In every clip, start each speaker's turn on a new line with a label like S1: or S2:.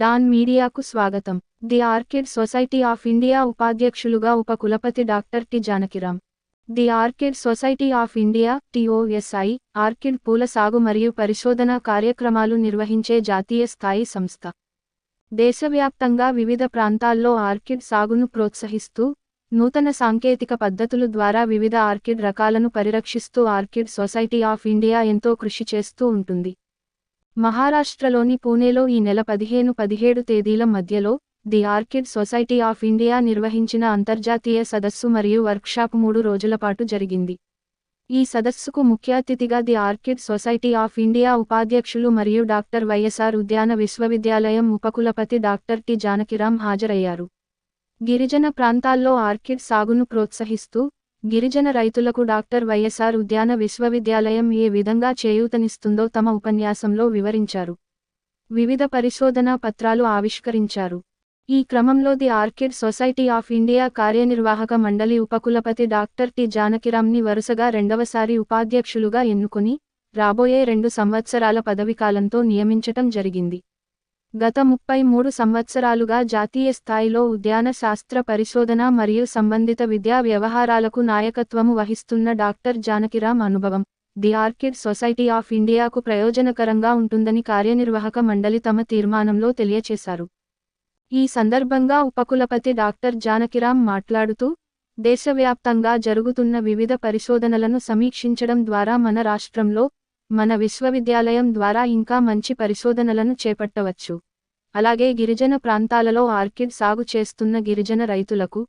S1: Don మీడియాకు స్వాగతం. The orchid society of India ఉపాధ్యక్షులుగా ఉప కులపతి doctor T Janakiram. The orchid society of India TOSI orchid పూల సాగు మరియు పరిశోధన కార్యక్రమాలు నిర్వహించే జాతీయ స్థాయి సంస్థ. దేశవ్యాప్తంగా వివిధ ప్రాంతాల్లో ఆర్కిడ్ సాగును ప్రోత్సహిస్తూ నూతన సాంకేతిక పద్ధతుల ద్వారా వివిధ ఆర్కిడ్ రకాలను పరిరక్షిస్తూ ఆర్కిడ్ సొసైటీ ఆఫ్ ఇండియా ఎంతో కృషి చేస్తూ ఉంటుంది. మహారాష్ట్రలోని పూణేలో ఈ నెల పదిహేను పదిహేడు తేదీల మధ్యలో the orchid society of India నిర్వహించిన అంతర్జాతీయ సదస్సు మరియు వర్క్షాప్ మూడు రోజుల పాటు జరిగింది. ఈ సదస్సుకు ముఖ్య అతిథిగా the orchid society of India ఉపాధ్యక్షులు మరియు డాక్టర్ వైఎస్ఆర్ ఉద్యాన విశ్వవిద్యాలయం ఉపకులపతి డాక్టర్ టి జానకిరాం హాజరయ్యారు. గిరిజన ప్రాంతాల్లో ఆర్కిడ్ సాగును ప్రోత్సహిస్తూ గిరిజన రైతులకు డాక్టర్ వైఎస్ఆర్ ఉద్యాన విశ్వవిద్యాలయం ఏ విధంగా చేయూతనిస్తుందో తమ ఉపన్యాసంలో వివరించారు. వివిధ పరిశోధనా పత్రాలు ఆవిష్కరించారు. ఈ క్రమంలో the orchid society of India కార్యనిర్వాహక మండలి ఉపకులపతి డాక్టర్ టి జానకిరామ్ని వరుసగా రెండవసారి ఉపాధ్యక్షులుగా ఎన్నుకుని రాబోయే రెండు సంవత్సరాల పదవికాలంతో నియమించటం జరిగింది. గత ముప్పై మూడు సంవత్సరాలుగా జాతీయ స్థాయిలో ఉద్యాన శాస్త్ర పరిశోధన మరియు సంబంధిత విద్యా వ్యవహారాలకు నాయకత్వము వహిస్తున్న డాక్టర్ జానకిరామ్ అనుభవం. ది ఆర్కిడ్ సొసైటీ ఆఫ్ ఇండియాకు ప్రయోజనకరంగా ఉంటుందని కార్యనిర్వాహక మండలి తమ తీర్మానంలో తెలియచేశారు. ఈ సందర్భంగా ఉపకులపతి డాక్టర్ జానకిరామ్ మాట్లాడుతూ దేశవ్యాప్తంగా జరుగుతున్న వివిధ పరిశోధనలను సమీక్షించడం ద్వారా మన రాష్ట్రంలో మన విశ్వవిద్యాలయం ద్వారా ఇంకా మంచి పరిశోధనలను చేపట్టవచ్చు. అలాగే గిరిజన ప్రాంతాలలో ఆర్కిడ్ సాగు చేస్తున్న గిరిజన రైతులకు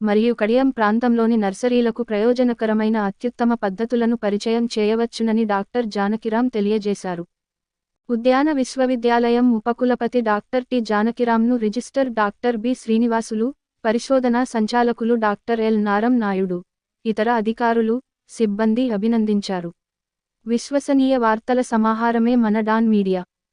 S1: మరియు కడియం ప్రాంతంలోని నర్సరీలకు ప్రయోజనకరమైన అత్యుత్తమ పద్ధతులను పరిచయం చేయవచ్చునని డాక్టర్ జానకిరాం తెలియజేశారు. ఉద్యాన విశ్వవిద్యాలయం ఉపకులపతి డాక్టర్ టి జానకిరాంను రిజిస్టర్ డాక్టర్ బి శ్రీనివాసులు పరిశోధనా సంచాలకులు డాక్టర్ ఎల్ నారం నాయుడు ఇతర అధికారులు సిబ్బంది అభినందించారు. విశ్వసనీయ వార్తల సమాహారమే మన డాన్ మీడియా.